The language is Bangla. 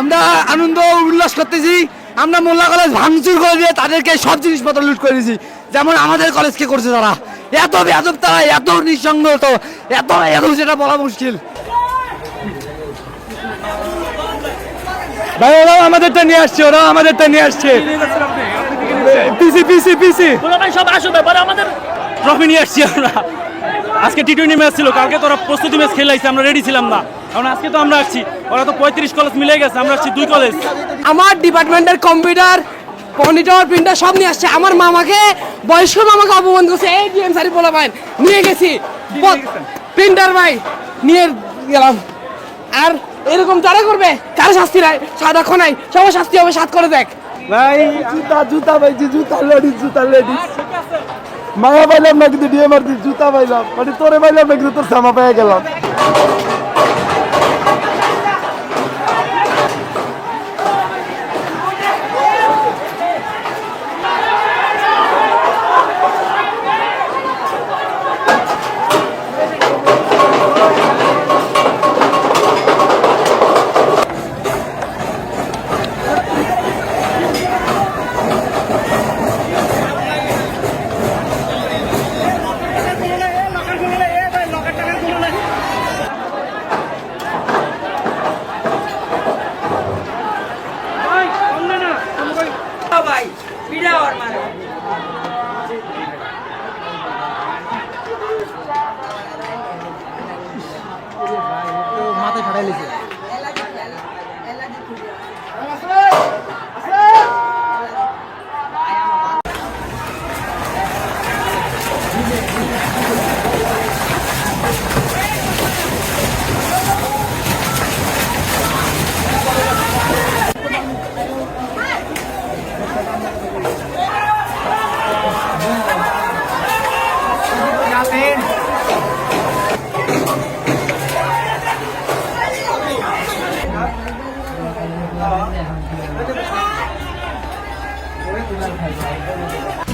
আমরা আনন্দ উল্লাস করতেছি। আমরা মোল্লা কলেজ ভাঙচুর করে দিয়ে তাদেরকে সব জিনিসপত্র লুট করেছি যেমন আমাদের কলেজকে করছে তারা? এত বেদব তারা এত নিঃসঙ্গ তো এত এত সেটা বলা মুশকিল। ভাই ওরাও আমাদেরটা নিয়ে আসছে ওরাও আমাদেরটা নিয়ে আসছে। পিসি পিসি পিসি। ভাই সব আসবে পরে আমাদের ট্রফি নিয়ে আসছি আমরা। আজকে টি টোয়েন্টি ম্যাচ ছিল কালকে তো ওরা প্রস্তুতি ম্যাচ খেলাইছে আমরা রেডি ছিলাম না। কারণ আজকে তো আমরা আসছি। ওরা তো পঁয়ত্রিশ কলেজ মিলে গেছে আমরা আসছি দুই কলেজ আমার ডিপার্টমেন্টের কম্পিউটার মনিটর প্রিন্টার সব নিয়ে আসছে। আমার মামাকে বয়স্ক মামাকে অপমান করছে। এই ডিএম সারি বলা ভাই নিয়ে গেছি। প্রিন্টার ভাই নিয়ে গেলাম। আর এরকম যারা করবে? কার শাস্তি নাই সাদা খনাই। সবার শাস্তি হবে সাত করে দেখ। ভাই জুতা জুতা পাইছি জুতা লেডিস জুতা লেডিস মায়া পাইলাম না কিন্তু ডিএমআর জুতা পাইলাম। মানে তোরে পাইলাম না কিন্তু তোর সামা পেয়ে গেলাম। Mira, hermano. মাথায় খাটাই লিখে เนี่ยมันคือโอ้ยคุณลังไทยไทย